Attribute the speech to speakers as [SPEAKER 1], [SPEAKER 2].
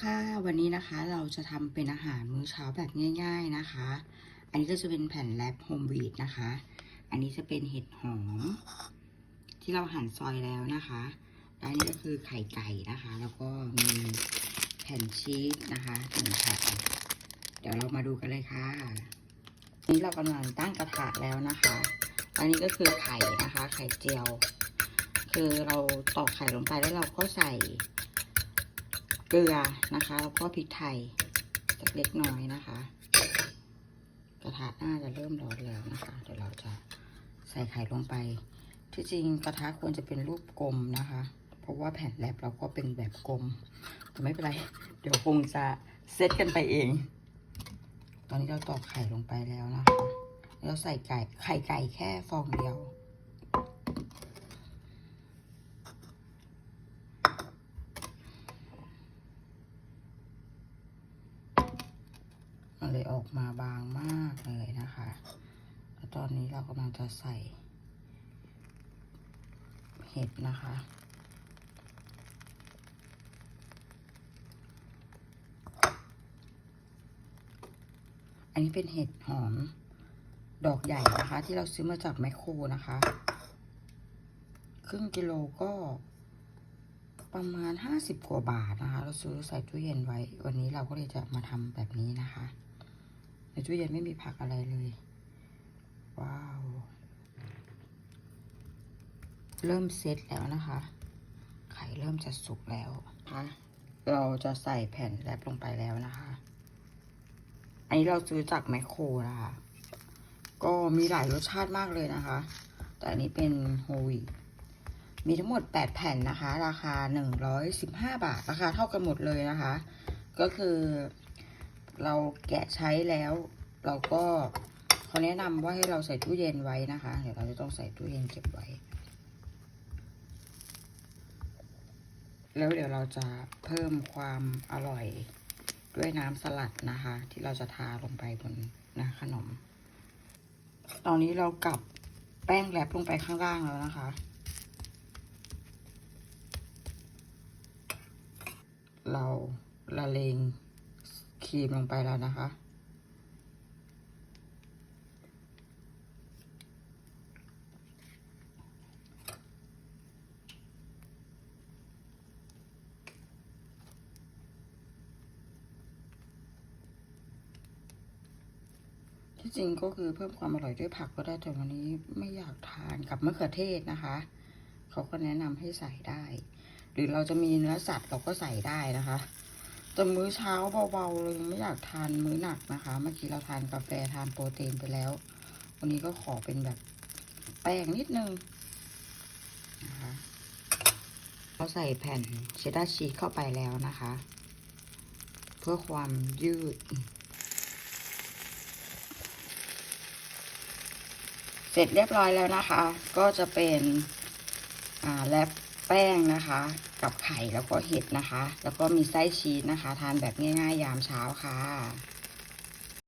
[SPEAKER 1] ค่ะวันนี้นะคะเราจะทำเป็นอาหารมื้อเช้าแบบง่าย ๆนะคะ อันนี้ก็จะเป็นแผ่นแรปโฮมวีดนะคะ อันนี้จะเป็นเห็ดหอม ที่เราหั่นซอยแล้วนะคะและอันนี้ก็คือไข่ไก่นะคะ แล้วก็มีแผ่นชีสนะคะหนึ่งแผ่นเดี๋ยวเรามาดูกันเลยค่ะ นี่เรากำลังตั้งกระทะแล้วนะคะ อันนี้ก็คือไข่นะคะ ไข่เจียว คือเราตอกไข่ลงไปแล้วเราก็ใส่ เกลือนะคะ แล้วก็พริกไทยสักเล็กน้อยนะคะ กระทะน่าจะเริ่มร้อนแล้วนะคะ เดี๋ยวเราจะใส่ไข่ลงไป ที่จริงกระทะควรจะเป็นรูปกลมนะคะ เพราะว่าแผ่นแรปเราก็เป็นแบบกลม แต่ไม่เป็นไร เดี๋ยวคงจะเซตกันไปเอง ตอนนี้เราตอกไข่ลงไปแล้วนะคะแล้วใส่ไก่ไข่ไก่แค่ฟองเดียว เลยออกมาบางมากเลยนะคะแล้วตอนนี้เรากำลังจะใส่เห็ดนะคะ อันนี้เป็นเห็ดหอมดอกใหญ่นะคะ ที่เราซื้อมาจากแมคโครนะคะ ครึ่งกิโลก็ ประมาณห้าสิบกว่าบาทนะคะ เราซื้อใส่ตู้เย็นไว้ วันนี้เราก็เลยจะมาทำแบบนี้นะคะ ตู้เย็นไม่มีผักอะไรเลย ว้าว เริ่มเซตแล้วนะคะ ไข่เริ่มจะสุกแล้วนะคะเราจะใส่แผ่นแรปลงไปแล้วนะคะ อันนี้เราซื้อจากแมคโครนะคะ ก็มีหลายรสชาติมากเลยนะคะ แต่อันนี้เป็นโฮวีมีทั้งหมด 8 แผ่นนะคะ ราคา 115 บาท ราคาเท่ากันหมดเลยนะคะ ก็คือ เราแกะใช้แล้ว เราก็เขาแนะนำว่าให้เราใส่ตู้เย็นไว้นะคะ เดี๋ยวเราจะต้องใส่ตู้เย็นเก็บไว้ แล้วเดี๋ยวเราจะเพิ่มความอร่อยด้วยน้ำสลัดนะคะ ที่เราจะทาลงไปบนนะขนม ตอนนี้เรากลับแป้งแรปลงไปข้างล่างแล้วนะคะ เราละเลง รีมลงไปแล้วนะคะ ที่จริงก็คือเพิ่มความอร่อยด้วยผักก็ได้แต่วันนี้ไม่อยากทานกับมะเขือเทศนะคะ เขาก็แนะนำให้ใส่ได้ หรือเราจะมีเนื้อสัตว์เราก็ใส่ได้นะคะ แต่มื้อเช้าเบาๆเลยไม่อยากทานมื้อหนักนะคะ เมื่อกี้เราทานกาแฟทานโปรตีนไปแล้ว วันนี้ก็ขอเป็นแบบแป้งนิดนึงนะคะเราใส่แผ่นเชดดาร์ชีสเข้าไปแล้วนะคะ เพื่อความยืด เสร็จเรียบร้อยแล้วนะคะ ก็จะเป็น อ่าแลป ป้งนะคะ กับไข่แล้วก็เห็ดนะคะ แล้วก็มีไส้ชีสนะคะ ทานแบบง่ายๆ ยามเช้าค่ะ